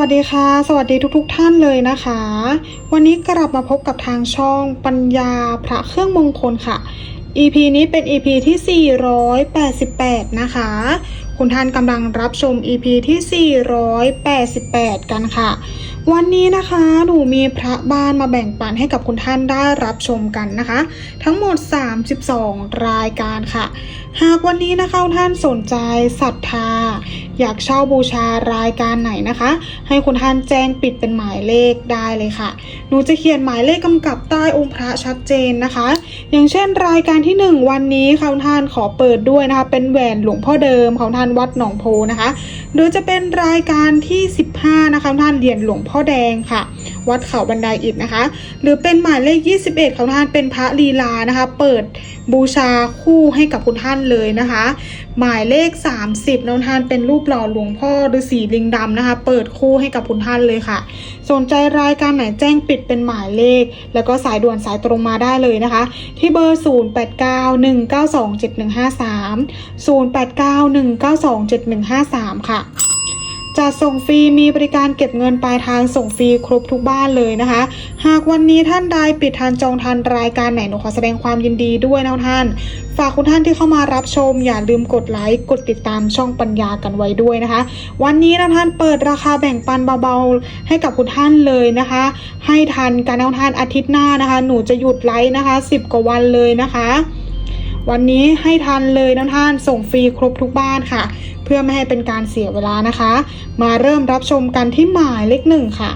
วัสดีค่ะ สวัสดีทุกๆทท่านเลยนะคะ วันนี้กลับมาพบกับทางช่องปัญญาพระเครื่องมงคลค่ะ EP นี้เป็น EP ที่ 488 นะคะ คุณท่านกำลังรับชม EP ที่ 488 กันค่ะ วันนี้นะคะหนูมีพระบ้านมาแบ่งปันให้กับคุณท่านได้รับชมกันนะคะ ทั้งหมด 32 รายการค่ะ หากวันนี้นะคะคุณท่านสนใจศรัทธา อยากเช่าบูชารายการไหนนะคะ ให้คุณท่านแจ้งปิดเป็นหมายเลขได้เลยค่ะ หนูจะเขียนหมายเลขกำกับใต้องค์พระชัดเจนนะคะ อย่างเช่นรายการที่ 1 วันนี้ค่ะคุณท่านขอเปิดด้วยนะคะ เป็นแหวนหลวงพ่อเดิมของท่านวัดหนองโพนะคะหรือจะเป็นรายการที่ 15นะคะท่านเหรียญหลวงพ่อแดงค่ะ วัดเขาบันไดอิฐนะคะ หรือเป็นหมายเลข 21 ของท่านเป็นพระลีลานะคะ เปิดบูชาคู่ให้กับคุณท่านเลยนะคะ หมายเลข 30น้องท่านเป็นรูปหล่อหลวงพ่อฤาษีลิงดำนะคะ เปิดคู่ให้กับคุณท่านเลยค่ะ สนใจรายการไหนแจ้งปิดเป็นหมายเลข แล้วก็สายด่วนสายตรงมาได้เลยนะคะ ที่เบอร์ 0891927153 0891927153 ค่ะ จะส่งฟรีมีบริการเก็บเงินปลายทางส่งฟรีครบทุกบ้านเลยนะคะ หากวันนี้ท่านใดปิดทันจองทันรายการไหนหนูขอแสดงความยินดีด้วยนะท่าน ฝากคุณท่านที่เข้ามารับชม อย่าลืมกดไลค์กดติดตามช่องปัญญากันไว้ด้วยนะคะ วันนี้นะท่านเปิดราคาแบ่งปันเบาๆ ให้กับคุณท่านเลยนะคะ ให้ทันการนะท่านอาทิตย์หน้านะคะ หนูจะหยุดไลฟ์นะคะ 10 กว่าวันเลยนะคะวันนี้ให้ทันเลยนะท่านส่งฟรีครบทุกบ้านค่ะ เพื่อไม่ให้เป็นการเสียเวลานะคะ มาเริ่มรับชมกันที่หมายเลขหนึ่งค่ะ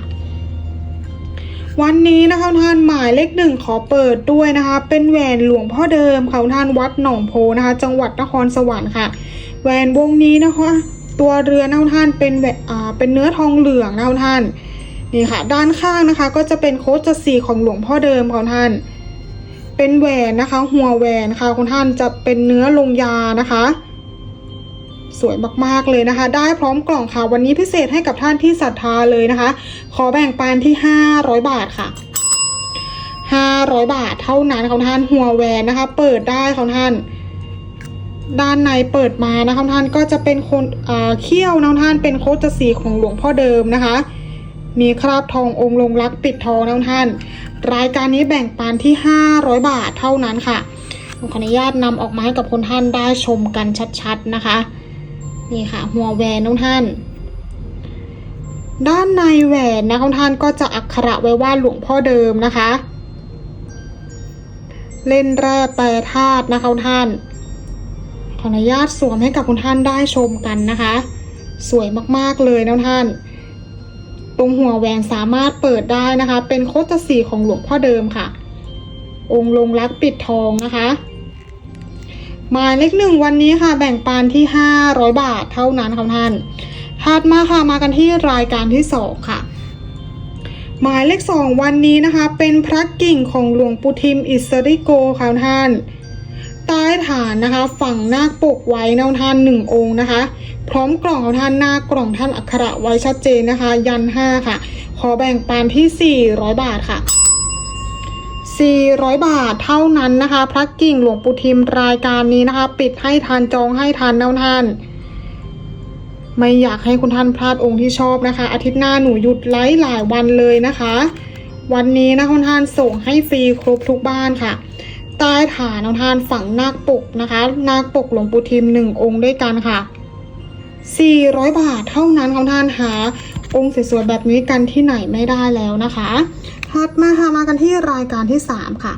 วันนี้นะคะท่านหมายเลขหนึ่งขอเปิดด้วยนะคะ เป็นแหวนหลวงพ่อเดิมค่ะท่านวัดหนองโพนะคะ จังหวัดนครสวรรค์ค่ะ แหวนวงนี้นะคะ ตัวเรือนะท่านเป็นแหวนอ่าเป็นเนื้อทองเหลืองนะท่านนี่ค่ะ ด้านข้างนะคะ ก็จะเป็นโคจสีของหลวงพ่อเดิมค่ะท่านเป็นแหวนนะคะ หัวแหวนค่ะคุณท่านจะเป็นเนื้อลงยานะคะ สวยมากๆเลยนะคะ ได้พร้อมกล่องค่ะ วันนี้พิเศษให้กับท่านที่ศรัทธาเลยนะคะ ขอแบ่งปันที่ 500 บาทค่ะ 500 บาทเท่านั้นของท่านหัวแหวนนะคะ เปิดได้ของท่าน ด้านในเปิดมานะคะท่านก็จะเป็นคนเขี้ยวนะท่านเป็นโคตรสีของหลวงพ่อเดิมนะคะ มีคราบทององค์ลงรักปิดทองนะท่าน รายการนี้แบ่งปันที่ 500 บาทเท่านั้นค่ะขออนุญาตนำออกมาให้กับคนท่านได้ชมกันชัดๆนะคะ นี่ค่ะ หัวแหวนน้องท่าน ด้านในแหวนนะของท่านก็จะอักขระไว้ว่าหลวงพ่อเดิมนะคะ เล่นแร่แปรธาตุนะคะคุณท่าน ขออนุญาตสวมให้กับคุณท่านได้ชมกันนะคะ สวยมากๆเลยนะท่านตรงหัวแหวนสามารถเปิดได้นะคะ เป็นโคตรสีของหลวงพ่อเดิมค่ะ องค์ลงรักปิดทองนะคะ หมายเลขหนึ่งวันนี้ค่ะ แบ่งปันที่ 500 บาทเท่านั้นค่ะท่านถัดมาค่ะมากันที่รายการที่สองค่ะ หมายเลขสองวันนี้นะคะ เป็นพระกิ่งของหลวงปู่ทิมอิสริโกค่ะท่านใต้ฐานนะคะฝั่งนาคปกไว้นะท่านหนึ่งองค์นะคะ พร้อมกล่องของท่านหน้ากล่องท่านอักขระไว้ชัดเจนนะคะ ยันห้าค่ะ ขอแบ่งปันที่ 400 บาทค่ะ 400 บาทเท่านั้นนะคะ พระกิ่งหลวงปู่ทิมรายการนี้นะคะ ปิดให้ทันจองให้ทันนะท่าน ไม่อยากให้คุณท่านพลาดองค์ที่ชอบนะคะ อาทิตย์หน้าหนูหยุดไลฟ์หลายวันเลยนะคะ วันนี้นะคุณท่านส่งให้ฟรีครบทุกบ้านค่ะใต้ฐานของท่านฝั่งนาคปกนะคะ นาคปกหลวงปู่ทิมหนึ่งองค์ด้วยกันค่ะ 400 บาทเท่านั้นของท่านหาองค์สวยๆแบบนี้กันที่ไหนไม่ได้แล้วนะคะ ถัดมาค่ะมากันที่รายการที่ 3 ค่ะ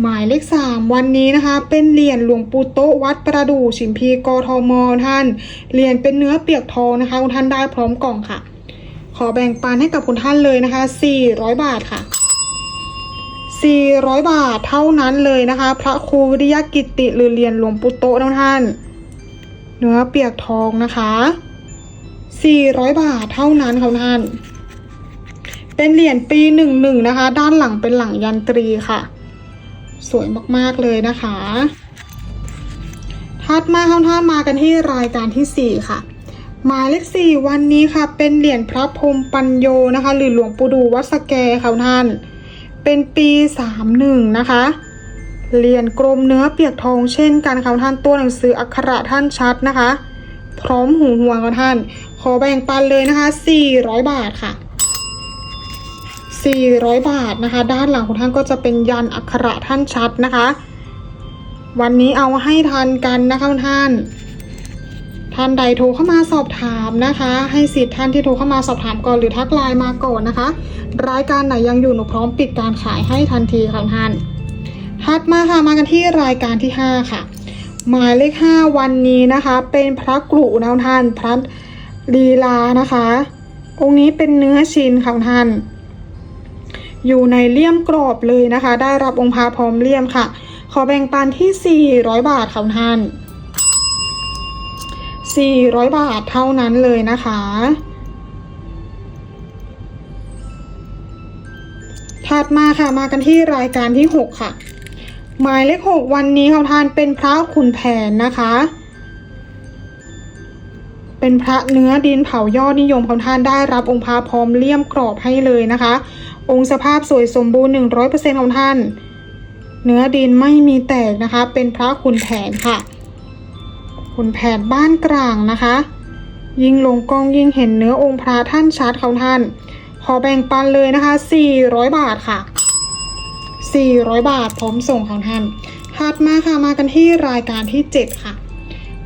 หมายเลข 3 วันนี้นะคะ เป็นเหรียญหลวงปู่โตวัดประดู่ชิมพีกทมท่านเหรียญเป็นเนื้อเปียกทองนะคะคุณท่านได้พร้อมกล่องค่ะ ขอแบ่งปันให้กับคุณท่านเลยนะคะ 400 บาทค่ะ 400 บาทเท่านั้นเลยนะคะ พระครูวิริยกิติหรือเหรียญหลวงปู่โตนะท่าน เนื้อเปียกทองนะคะ 400 บาทเท่านั้นค่ะท่าน เป็นเหรียญปีหนึ่งหนึ่งนะคะ ด้านหลังเป็นหลังยันตรีค่ะ สวยมากๆเลยนะคะถัดมาค่ะท่ามากันที่รายการที่ 4 ค่ะหมายเลขสี่วันนี้ค่ะ เป็นเหรียญพระพรมปัญโยนะคะ หรือหลวงปู่ดูวัดสแกค่ะท่าน เป็นปีสามหนึ่งนะคะเหรียญกลมเนื้อเปียกทองเช่นกันค่ะท่านตัวหนังสืออักขระท่านชัดนะคะ พร้อมหูห่วงค่ะท่าน ขอแบ่งปันเลยนะคะ400 บาทค่ะ 400 บาทนะคะ ด้านหลังของท่านก็จะเป็นยันอักขระท่านชัดนะคะ วันนี้เอาให้ทันกันนะคะท่าน ท่านใดโทรเข้ามาสอบถามนะคะ ให้สิทธิ์ท่านที่โทรเข้ามาสอบถามก่อนหรือทักไลน์มาก่อนนะคะ รายการไหนยังอยู่หนูพร้อมปิดการขายให้ทันทีค่ะท่านถัดมาค่ะมากันที่รายการที่ 5 ค่ะ หมายเลข 5 วันนี้นะคะ เป็นพระกรุนะท่านพระลีลานะคะ องค์นี้เป็นเนื้อชิ้นค่ะท่าน อยู่ในเลี่ยมกรอบเลยนะคะ ได้รับองค์พระพร้อมเลี่ยมค่ะ ขอแบ่งปันที่ 400 บาทค่ะท่าน 400 บาทเท่านั้นเลยนะคะ ถัดมาค่ะมากันที่รายการที่ 6 ค่ะ หมายเลข 6 วันนี้ค่ะท่านเป็นพระขุนแผนนะคะเป็นพระเนื้อดินเผายอดนิยมของท่านได้รับองค์พระพร้อมเลี่ยมกรอบให้เลยนะคะ องค์สภาพสวยสมบูรณ์ 100%ของท่าน เนื้อดินไม่มีแตกนะคะ เป็นพระขุนแผนค่ะ ขุนแผนบ้านกลางนะคะ ยิ่งลงกล้องยิ่งเห็นเนื้อองค์พระท่านชัดของท่าน ขอแบ่งปันเลยนะคะ 400 บาทค่ะ 400 บาทพร้อมส่งของท่านถัดมาค่ะมากันที่รายการที่ 7 ค่ะ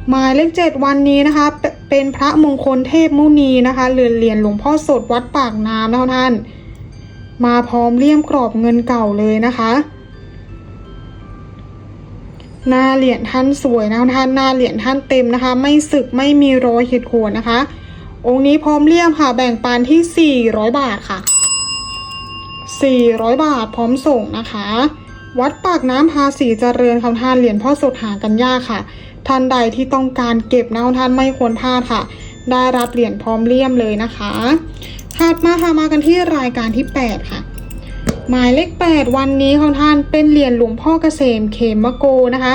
หมายเลข7วันนี้นะคะ เป็นพระมงคลเทพมุนีนะคะเรียญเหรียญหลวงพ่อสดวัดปากน้ำนะคะท่าน มาพร้อมเลี่ยมกรอบเงินเก่าเลยนะคะ หน้าเหรียญท่านสวยนะคะท่านหน้าเหรียญท่านเต็มนะคะ ไม่สึกไม่มีรอยขีดข่วนนะคะ องค์นี้พร้อมเลี่ยมค่ะ แบ่งปันที่ 400 บาทค่ะ 400 บาทพร้อมส่งนะคะ วัดปากน้ำภาษีเจริญคำท่านเหรียญพ่อสดหากันยากค่ะ ท่านใดที่ต้องการเก็บนะท่านไม่ควรพลาดค่ะ ได้รับเหรียญพร้อมเลี่ยมเลยนะคะ ถัดมาค่ะมากันที่รายการที่ 8 ค่ะ หมายเลข 8 วันนี้ของท่านเป็นเหรียญหลวงพ่อเกษมเขมโกนะคะ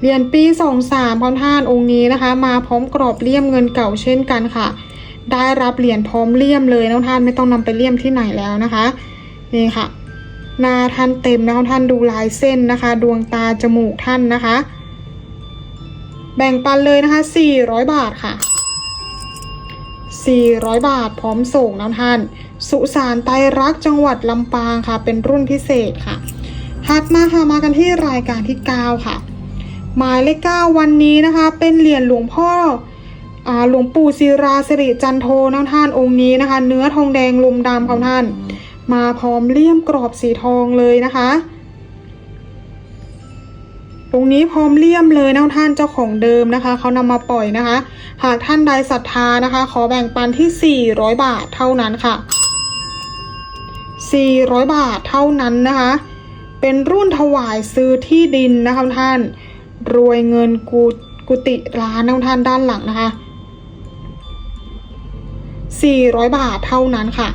เหรียญปี 23ของท่านองค์นี้นะคะ มาพร้อมกรอบเลี่ยมเงินเก่าเช่นกันค่ะ ได้รับเหรียญพร้อมเลี่ยมเลยนะท่านไม่ต้องนำไปเลี่ยมที่ไหนแล้วนะคะนี่ค่ะหน้าท่านเต็มนะคะท่านดูลายเส้นนะคะ ดวงตาจมูกท่านนะคะ แบ่งปันเลยนะคะ 400 บาทค่ะ 400 บาทพร้อมส่งนะท่าน สุสานไตรรักจังหวัดลำปางค่ะ เป็นรุ่นพิเศษค่ะถัดมาค่ะมากันที่รายการที่ 9 ค่ะ หมายเลขเก้าวันนี้นะคะ เป็นเหรียญหลวงพ่ออหลวงปู่ศิราสิริจันโทนะท่านองค์นี้นะคะ เนื้อทองแดงลมดำของท่าน มาพร้อมเลี่ยมกรอบสีทองเลยนะคะ ตรงนี้พร้อมเลี่ยมเลยนะท่านเจ้าของเดิมนะคะเขานำมาปล่อยนะคะ หากท่านใดศรัทธานะคะ ขอแบ่งปันที่ 400 บาทเท่านั้นค่ะ 400 บาทเท่านั้นนะคะ เป็นรุ่นถวายซื้อที่ดินนะคะท่าน รวยเงินกุกุฏิร้านนะท่านด้านหลังนะคะ 400 บาทเท่านั้นค่ะ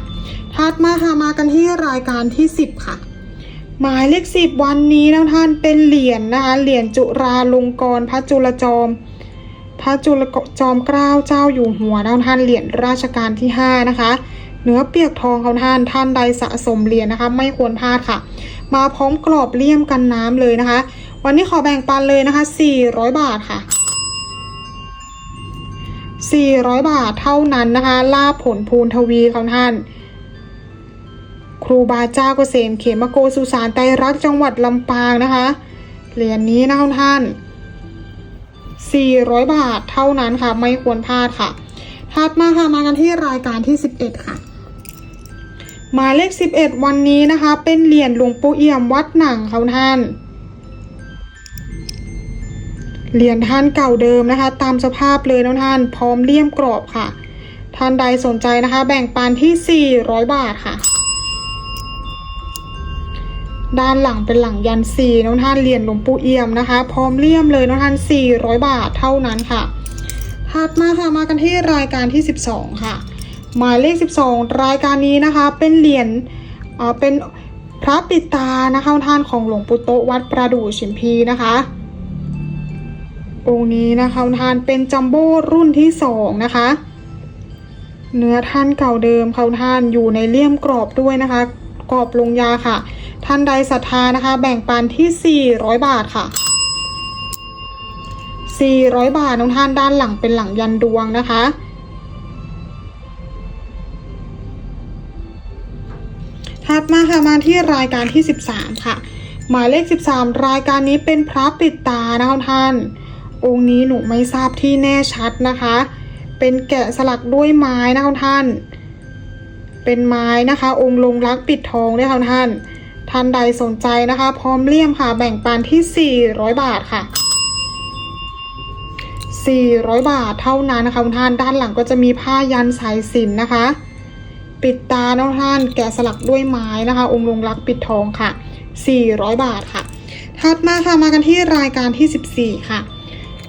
ถัดมาค่ะมากันที่รายการที่ 10 ค่ะ หมายเลขสิบวันนี้นะท่านเป็นเหรียญนะคะเหรียญจุราลงกรพระจุลจอม พระจุลจอมเกล้าเจ้าอยู่หัวนะท่านเหรียญราชการที่5นะคะเนื้อเปียกทองเขาท่านท่านใดสะสมเหรียญนะคะ ไม่ควรพลาดค่ะ มาพร้อมกรอบเลี่ยมกันน้ำเลยนะคะ วันนี้ขอแบ่งปันเลยนะคะ 400 บาทค่ะ 400 บาทเท่านั้นนะคะ ลาบผลภูนทวีของท่าน ครูบาเจ้าเกษมเขมโกสุสานไตรรักจังหวัดลำปางนะคะ เหรียญนี้นะคะท่าน 400 บาทเท่านั้นค่ะ ไม่ควรพลาดค่ะถัดมาค่ะมากันที่รายการที่ 11 ค่ะ หมายเลข 11 วันนี้นะคะ เป็นเหรียญหลวงปู่เอี่ยมวัดหนังเขาท่านเหรียญท่านเก่าเดิมนะคะ ตามสภาพเลยนะท่าน พร้อมเลี่ยมกรอบค่ะ ท่านใดสนใจนะคะ แบ่งปันที่ 400 บาทค่ะ ด้านหลังเป็นหลังยันซีน้องท่านเหรียญหลวงปู่เอี่ยมนะคะ พร้อมเลี่ยมเลยน้องท่าน 400 บาทเท่านั้นค่ะถัดมาค่ะมากันที่รายการที่ 12 ค่ะ หมายเลข 12 รายการนี้นะคะเป็นเหรียญเอ่อเป็นพระปิตานะคะท่านของหลวงปู่โตวัดประดู่ชิมพีนะคะองค์นี้นะคะท่านเป็นจัมโบ้รุ่นที่สองนะคะเนื้อท่านเก่าเดิมเขาท่านอยู่ในเลี่ยมกรอบด้วยนะคะ กรอบลงยาค่ะ ท่านใดศรัทธานะคะ แบ่งปันที่ 400 บาทค่ะ 400 บาทน้องท่านด้านหลังเป็นหลังยันดวงนะคะ ถัดมาค่ะมาที่รายการที่ 13 ค่ะ หมายเลข 13 รายการนี้เป็นพระปิดตานะคะท่าน องค์นี้หนูไม่ทราบที่แน่ชัดนะคะ เป็นแกะสลักด้วยไม้นะคะท่าน เป็นไม้นะคะ องค์ลงรักปิดทองด้วยค่ะท่าน ท่านใดสนใจนะคะ พร้อมเลี่ยมค่ะ แบ่งปันที่ 400 บาทค่ะ 400 บาทเท่านั้นนะคะท่านด้านหลังก็จะมีผ้ายันสายสินนะคะ ปิดตาน้อท่านแกะสลักด้วยไม้นะคะ องค์ลงรักปิดทองค่ะ 400 บาทค่ะ ถัดมาค่ะมากันที่รายการที่ 14 ค่ะ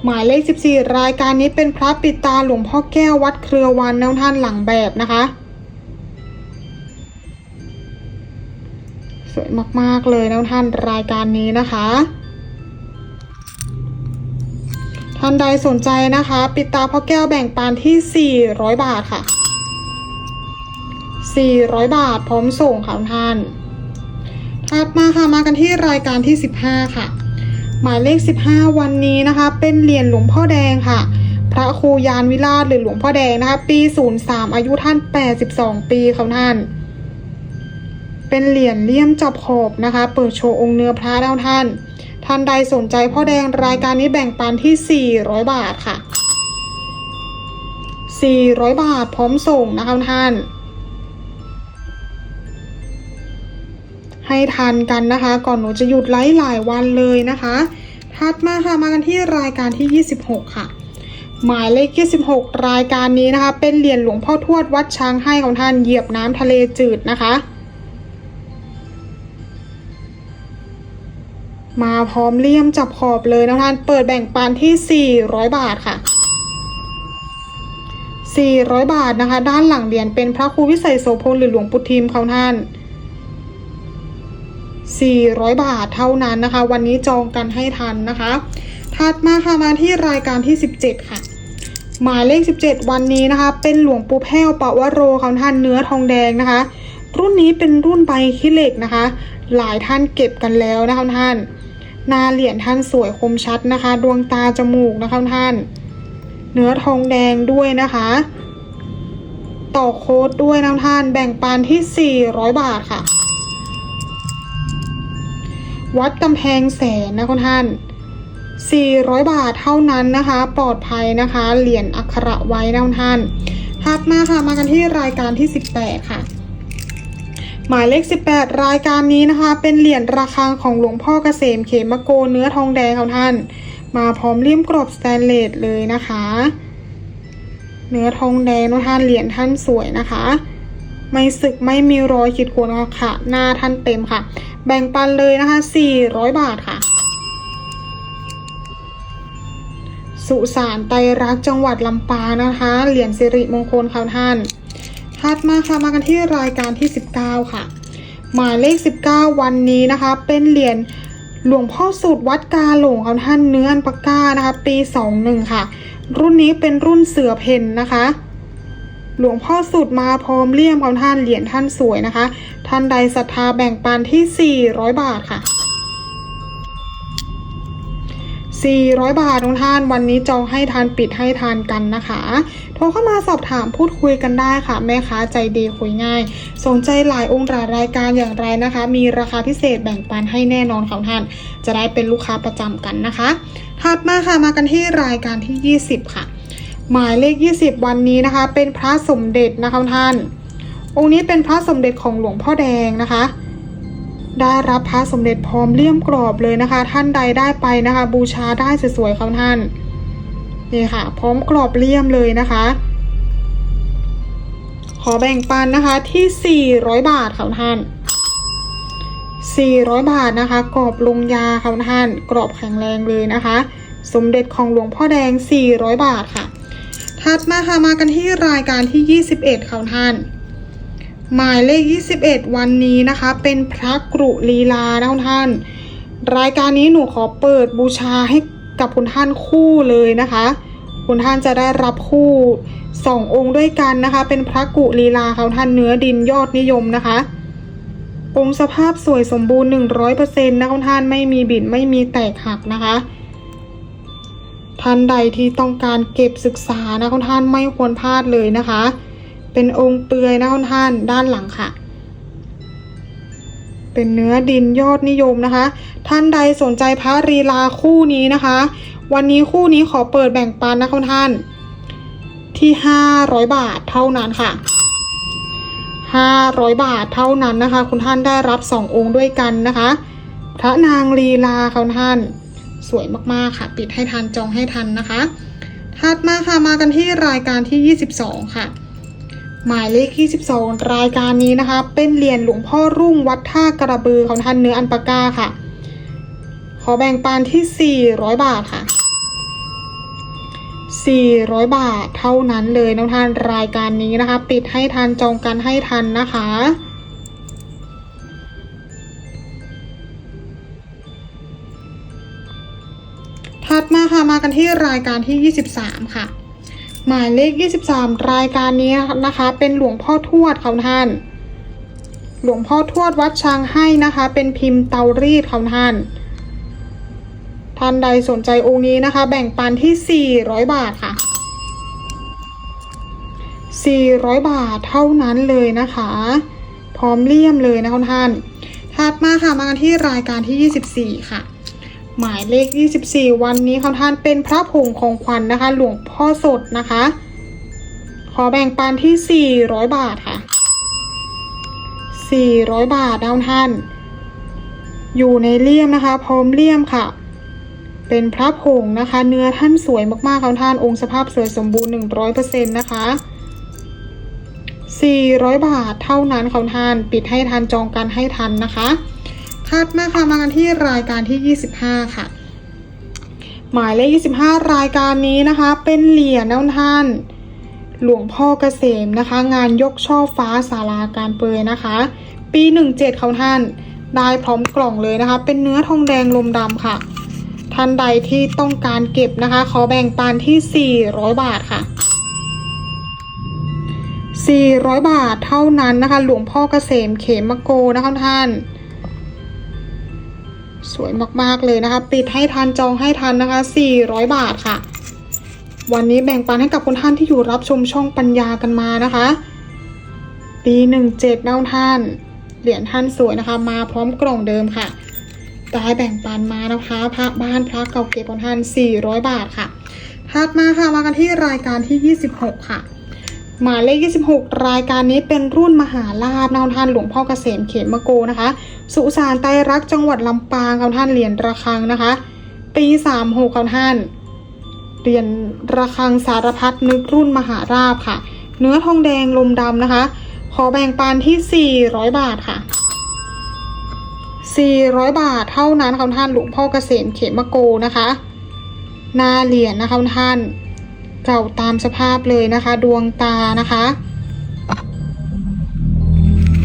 หมายเลข 14 รายการนี้เป็นพระปิดตาหลวงพ่อแก้ววัดเครือวันน้องท่านหลังแบบนะคะ วยมากๆเลยน้องท่านรายการนี้นะคะ ท่านใดสนใจนะคะ ปิดตาพ่อแก้วแบ่งปันที่ 400 บาทค่ะ 400 บาทพร้อมส่งค่ะท่านถัดมาค่ะมากันที่รายการที่ 15 ค่ะ หมายเลข 15 วันนี้นะคะ เป็นเหรียญหลวงพ่อแดงค่ะ พระครูยานวิราชหรือหลวงพ่อแดงนะคะ ปี 03 อายุท่าน 82 ปีค่ะท่าน เป็นเหรียญเลี่ยมจับขอบนะคะ เปิดโชว์องค์เนื้อพระแล้วท่าน ท่านใดสนใจพ่อแดงรายการนี้แบ่งปันที่ 400 บาทค่ะ 400 บาทพร้อมส่งนะคะท่าน ให้ทันกันนะคะ ก่อนหนูจะหยุดไลฟ์หลายวันเลยนะคะถัดมาค่ะมากันที่รายการที่ 26 ค่ะ หมายเลข 26 รายการนี้นะคะ เป็นเหรียญหลวงพ่อทวดวัดช้างให้ของท่านเหยียบน้ำทะเลจืดนะคะ มาพร้อมเลี่ยมจับขอบเลยนะท่านเปิดแบ่งปันที่ 400 บาทค่ะ 400 บาทนะคะ ด้านหลังเหรียญเป็นพระครูวิสัยโสพลหรือหลวงปู่ทิมเของท่าน 400 บาทเท่านั้นนะคะ วันนี้จองกันให้ทันนะคะ ถัดมาค่ะมาที่รายการที่ 17 ค่ะหมายเลข 17 วันนี้นะคะ เป็นหลวงปู่แพ้วปะวะโรของท่านเนื้อทองแดงนะคะ รุ่นนี้เป็นรุ่นใบขี้เหล็กนะคะ หลายท่านเก็บกันแล้วนะคะท่าน หน้าเหรียญท่านสวยคมชัดนะคะ ดวงตาจมูกนะคะท่าน เนื้อทองแดงด้วยนะคะต่อโค้ดด้วยนะท่าน แบ่งปันที่ 400 บาทค่ะ วัดกำแพงแสนนะคุณท่าน 400 บาทเท่านั้นนะคะ ปลอดภัยนะคะ เหรียญอักขระไว้นะคุณท่านถัดมาค่ะ มากันที่รายการที่ 18 ค่ะ หมายเลข 18 รายการนี้นะคะ เป็นเหรียญระฆังของหลวงพ่อเกษมเขมโกเนื้อทองแดงของท่าน มาพร้อมเลี่ยมกรอบสแตนเลสเลยนะคะ เนื้อทองแดงนะท่านเหรียญท่านสวยนะคะ ไม่สึกไม่มีรอยขีดข่วนค่ะ หน้าท่านเต็มค่ะ แบ่งปันเลยนะคะ 400 บาทค่ะ สุสานไตรรักษ์จังหวัดลำปางนะคะ เหรียญสิริมงคลค่ะท่าน ถัดมาค่ะมากันที่รายการที่ 19 ค่ะ หมายเลข 19 วันนี้นะคะ เป็นเหรียญหลวงพ่อสูตรวัดกาหลงของท่านเนื้อนปากก้านะคะ ปี 21 ค่ะ รุ่นนี้เป็นรุ่นเสือเพนนะคะ หลวงพ่อสุดมาพร้อมเลี่ยมของท่านเหรียญท่านสวยนะคะ ท่านใดศรัทธาแบ่งปันที่ 400 บาทค่ะ 400 บาทของท่าน วันนี้จองให้ทานปิดให้ทานกันนะคะ โทรเข้ามาสอบถามพูดคุยกันได้ค่ะ แม่ค้าใจดีคุยง่าย สนใจหลายองค์หลายรายการอย่างไรนะคะ มีราคาพิเศษแบ่งปันให้แน่นอนของท่าน จะได้เป็นลูกค้าประจำกันนะคะ ถัดมาค่ะมากันที่รายการที่ 20 ค่ะ หมายเลข 20 วันนี้นะคะ เป็นพระสมเด็จนะคะท่าน องค์นี้เป็นพระสมเด็จของหลวงพ่อแดงนะคะ ได้รับพระสมเด็จพร้อมเลี่ยมกรอบเลยนะคะ ท่านใดได้ไปนะคะ บูชาได้สวยๆครับท่านนี่ค่ะ พร้อมกรอบเลี่ยมเลยนะคะ ขอแบ่งปันนะคะที่ 400 บาทค่ะท่าน 400 บาทนะคะ กรอบลงยาค่ะท่าน กรอบแข็งแรงเลยนะคะ สมเด็จของหลวงพ่อแดง 400 บาทค่ะ ถัดมาค่ะมากันที่รายการที่ 21ค่ะท่าน หมายเลข 21 วันนี้นะคะ เป็นพระกรุลีลานะคุณท่าน รายการนี้หนูขอเปิดบูชาให้กับคุณท่านคู่เลยนะคะ คุณท่านจะได้รับคู่สององค์ด้วยกันนะคะ เป็นพระกุลีลาค่ะท่านเนื้อดินยอดนิยมนะคะ องค์สภาพสวยสมบูรณ์ 100%นะคุณท่านไม่มีบิดไม่มีแตกหักนะคะท่านใดที่ต้องการเก็บศึกษานะคุณท่านไม่ควรพลาดเลยนะคะ เป็นองค์เปลือยนะคุณท่านด้านหลังค่ะ เป็นเนื้อดินยอดนิยมนะคะ ท่านใดสนใจพระรีลาคู่นี้นะคะ วันนี้คู่นี้ขอเปิดแบ่งปันนะคุณท่านที่ 500 บาทเท่านั้นค่ะ 500 บาทเท่านั้นนะคะ คุณท่านได้รับ 2 องค์ด้วยกันนะคะ พระนางลีลาค่ะคุณท่าน สวยมากๆค่ะ ปิดให้ทันจองให้ทันนะคะ ถัดมาค่ะมากันที่รายการที่ 22 ค่ะ หมายเลข22รายการนี้นะคะ เป็นเหรียญหลวงพ่อรุ่งวัดท่ากระบือของท่านเนื้ออันปากาค่ะ ขอแบ่งปันที่ 400 บาทค่ะ 400 บาทเท่านั้นเลยน้องท่านรายการนี้นะคะ ปิดให้ทันจองกันให้ทันนะคะถัดมาค่ะมากันที่รายการที่ 23 ค่ะ หมายเลข 23 รายการนี้นะคะ เป็นหลวงพ่อทวดค่ะท่าน หลวงพ่อทวดวัดช้างให้นะคะ เป็นพิมพ์เตารีดค่ะท่าน ท่านใดสนใจองค์นี้นะคะ แบ่งปันที่ 400 บาทค่ะ 400 บาทเท่านั้นเลยนะคะ พร้อมเลี่ยมเลยนะคะท่านถัดมาค่ะมากันที่รายการที่ 24 ค่ะ หมายเลข 24 วันนี้ค่ะท่านเป็นพระผงของขวัญนนะคะ หลวงพ่อสดนะคะ ขอแบ่งปันที่ 400 บาทค่ะ 400 บาทนะท่าน อยู่ในเลี่ยมนะคะ พร้อมเลี่ยมค่ะ เป็นพระผงนะคะ เนื้อท่านสวยมากๆค่ะท่านองค์สภาพสวยสมบูรณ์ 100%นะคะ400 บาทเท่านั้นค่ะท่าน ปิดให้ทันจองกันให้ทันนะคะ ถัดมาค่ะมากันที่รายการที่ 25 ค่ะ หมายเลข 25 รายการนี้นะคะ เป็นเหรียญนะท่านหลวงพ่อเกษมนะคะ งานยกช่อฟ้าศาลาการเปยนะคะ ปี 17เขาท่านได้พร้อมกล่องเลยนะคะ เป็นเนื้อทองแดงลมดำค่ะ ท่านใดที่ต้องการเก็บนะคะ ขอแบ่งปันที่ 400 บาทค่ะ 400 บาทเท่านั้นนะคะ หลวงพ่อเกษมเขมโกนะคะท่านส วยมากๆเลยนะคะปิดให้ทันจองให้ทันนะคะ 400 บาทค่ะ วันนี้แบ่งปันให้กับคุณท่านที่อยู่รับชมช่องปัญญากันมานะคะปี17นะท่าน เหรียญท่านสวยนะคะ มาพร้อมกล่องเดิมค่ะได้แบ่งปันมานะคะพระบ้านพระเก่าเก็บของท่าน 400 บาทค่ะถัดมาค่ะมากันที่รายการที่ 26 ค่ะ หมายเลข 26 รายการนี้เป็นรุ่นมหาลาภนะท่านหลวงพ่อเกษมเขมโกนะคะ สุสานไตรรักจังหวัดลำปางค่ะท่านเหรียญระฆังนะคะ ปี 36ค่ะท่านเหรียญระฆังสารพัดนึกรุ่นมหาราภค่ะ เนื้อทองแดงลมดำนะคะ ขอแบ่งปันที่ 400 บาทค่ะ 400 บาทเท่านั้นค่ะท่านหลวงพ่อเกษมเขมโกนะคะ นาเหรียญนะคะท่าน เก่าตามสภาพเลยนะคะ ดวงตานะคะ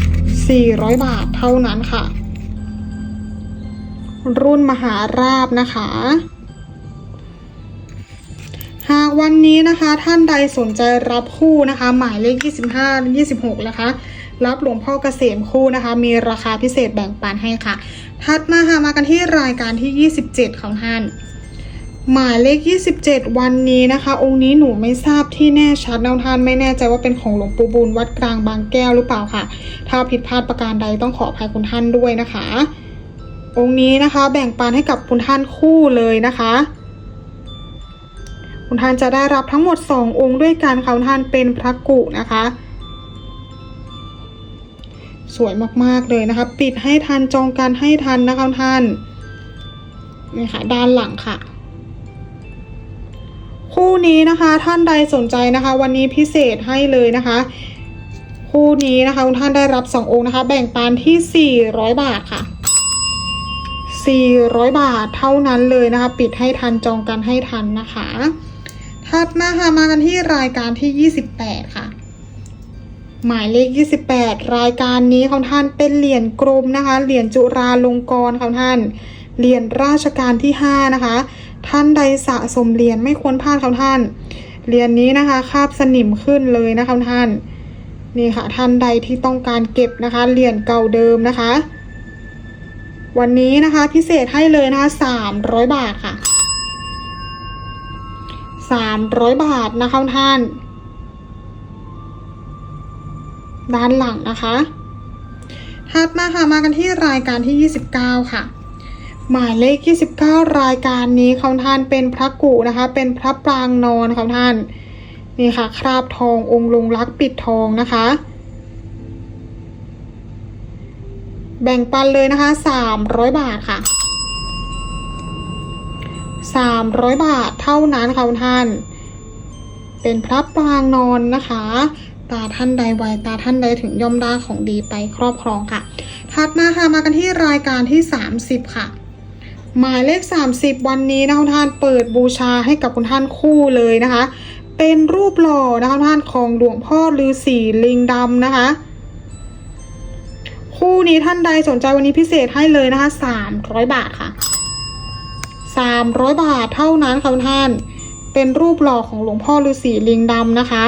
400 บาทเท่านั้นค่ะ รุ่นมหาราบนะคะ หากวันนี้นะคะท่านใดสนใจรับคู่นะคะ หมายเลข 25 26 นะคะ รับหลวงพ่อเกษมคู่นะคะ มีราคาพิเศษแบ่งปันให้ค่ะ ถัดมาค่ะมากันที่รายการที่ 27 ของท่าน หมายเลข 27 วันนี้นะคะ องค์นี้หนูไม่ทราบที่แน่ชัดนะท่านไม่แน่ใจว่าเป็นของหลวงปู่บุญวัดกลางบางแก้วหรือเปล่าค่ะ ถ้าผิดพลาดประการใดต้องขออภัยคุณท่านด้วยนะคะ องค์นี้นะคะแบ่งปันให้กับคุณท่านคู่เลยนะคะ คุณท่านจะได้รับทั้งหมด 2 องค์ด้วยกันค่ะคุณท่านเป็นพระกุนะคะ สวยมากๆเลยนะคะ ปิดให้ทันจองกันให้ทันนะคะคุณท่านนี่ค่ะด้านหลังค่ะ คู่นี้นะคะท่านใดสนใจนะคะ วันนี้พิเศษให้เลยนะคะ คู่นี้นะคะคุณท่านได้รับ 2 องค์นะคะ แบ่งปันที่ 400 บาทค่ะ 400 บาทเท่านั้นเลยนะคะ ปิดให้ทันจองกันให้ทันนะคะถัดมาค่ะมากันที่รายการที่ 28 ค่ะ หมายเลข 28 รายการนี้ของท่านเป็นเหรียญกรมนะคะเหรียญจุราลงกรณ์ของท่านเหรียญราชการที่ 5 นะคะ ท่านใดสะสมเหรียญไม่ควรพลาดของท่าน เหรียญนี้นะคะคาบสนิมขึ้นเลยนะคะท่าน นี่ค่ะท่านใดที่ต้องการเก็บนะคะ เหรียญเก่าเดิมนะคะ วันนี้นะคะพิเศษให้เลยนะคะ300บาทค่ะ300บาทนะคะท่าน ด้านหลังนะคะถัดมาค่ะมากันที่รายการที่ 29 ค่ะ หมายเลข 29 รายการนี้คำท่านเป็นพระกุนะคะ เป็นพระปรางนอนคำท่าน นี่ค่ะ คราบทององค์ลงรักปิดทองนะคะ แบ่งปันเลยนะคะ 300 บาทค่ะ 300 บาทเท่านั้นค่ะท่าน เป็นพระปรางนอนนะคะตาท่านใดไวตาท่านใดถึงย่อมได้ของดีไปครอบครองค่ะ ถัดมาค่ะมากันที่รายการที่ 30 ค่ะ หมายเลข 30 วันนี้นะคุณท่านเปิดบูชาให้กับคุณท่านคู่เลยนะคะ เป็นรูปหล่อนะคะคุณท่านของหลวงพ่อฤาษีลิงดำนะคะ คู่นี้ท่านใดสนใจวันนี้พิเศษให้เลยนะคะ 300 บาทค่ะ 300 บาทเท่านั้นค่ะคุณท่าน เป็นรูปหล่อของหลวงพ่อฤาษีลิงดำนะคะ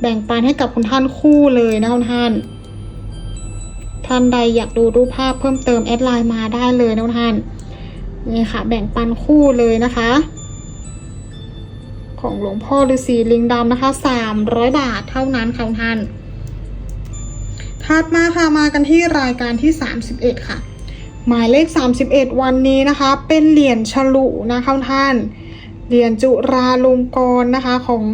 แบ่งปันให้กับคุณท่านคู่เลยนะคุณท่าน ท่านใดอยากดูรูปภาพเพิ่มเติมแอดไลน์มาได้เลยนะคุณท่าน นี่ค่ะ แบ่งปันคู่เลยนะคะ ของหลวงพ่อฤาษีลิงดำนะคะ300บาทเท่านั้นค่ะท่านถัดมาค่ะมากันที่รายการที่ 31 ค่ะ หมายเลข 31 วันนี้นะคะ เป็นเหรียญฉลุนะคะท่าน เหรียญจุราลงกรณ์นะคะของ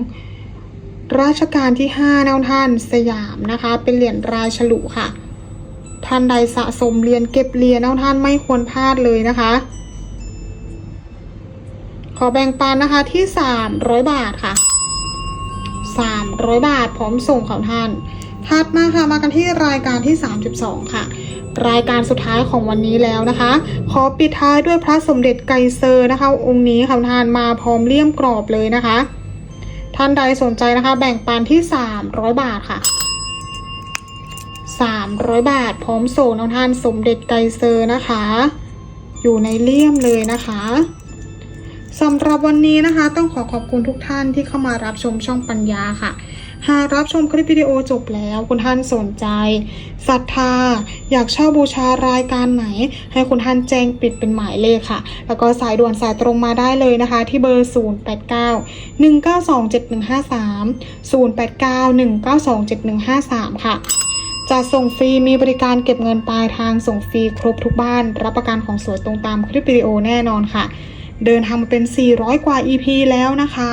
รัชกาลที่5นะท่านสยามนะคะ เป็นเหรียญรายฉลุค่ะ ท่านใดสะสมเหรียญเก็บเหรียญนะท่านไม่ควรพลาดเลยนะคะ ขอแบ่งปันนะคะที่ 300 บาทค่ะ 300 บาทพร้อมส่งของท่านถัดมาค่ะมากันที่รายการที่ 32 ค่ะ รายการสุดท้ายของวันนี้แล้วนะคะ ขอปิดท้ายด้วยพระสมเด็จไกเซอร์นะคะ องค์นี้ค่ะท่านมาพร้อมเลี่ยมกรอบเลยนะคะ ท่านใดสนใจนะคะ แบ่งปันที่ 300 บาทค่ะ 300 บาท พร้อมส่งน้องท่านสมเด็จไกเซอร์นะคะ อยู่ในเลี่ยมเลยนะคะ สำหรับวันนี้นะคะ ต้องขอขอบคุณทุกท่านที่เข้ามารับชมช่องปัญญาค่ะ หากรับชมคลิปวิดีโอจบแล้วคุณท่านสนใจศรัทธา อยากเช่าบูชารายการไหน ให้คุณท่านแจ้งปิดเป็นหมายเลขค่ะ แล้วก็สายด่วนสายตรงมาได้เลยนะคะ ที่เบอร์ 089 192 7153 089 192 7153 ค่ะจะส่งฟรีมีบริการเก็บเงินปลายทางส่งฟรีครบทุกบ้าน รับประกันของสวยตรงตามคลิปวิดีโอแน่นอนค่ะ เดินทางมาเป็น 400 กว่า EP แล้วนะคะ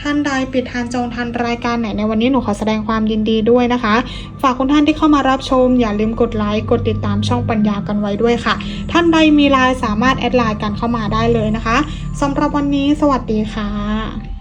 ท่านใดปิดทานจองทันรายการไหนในวันนี้หนูขอแสดงความยินดีด้วยนะคะ ฝากคุณท่านที่เข้ามารับชม อย่าลืมกดไลค์กดติดตามช่องปัญญากันไว้ด้วยค่ะ ท่านใดมีไลน์สามารถแอดไลน์กันเข้ามาได้เลยนะคะสำหรับวันนี้สวัสดีค่ะ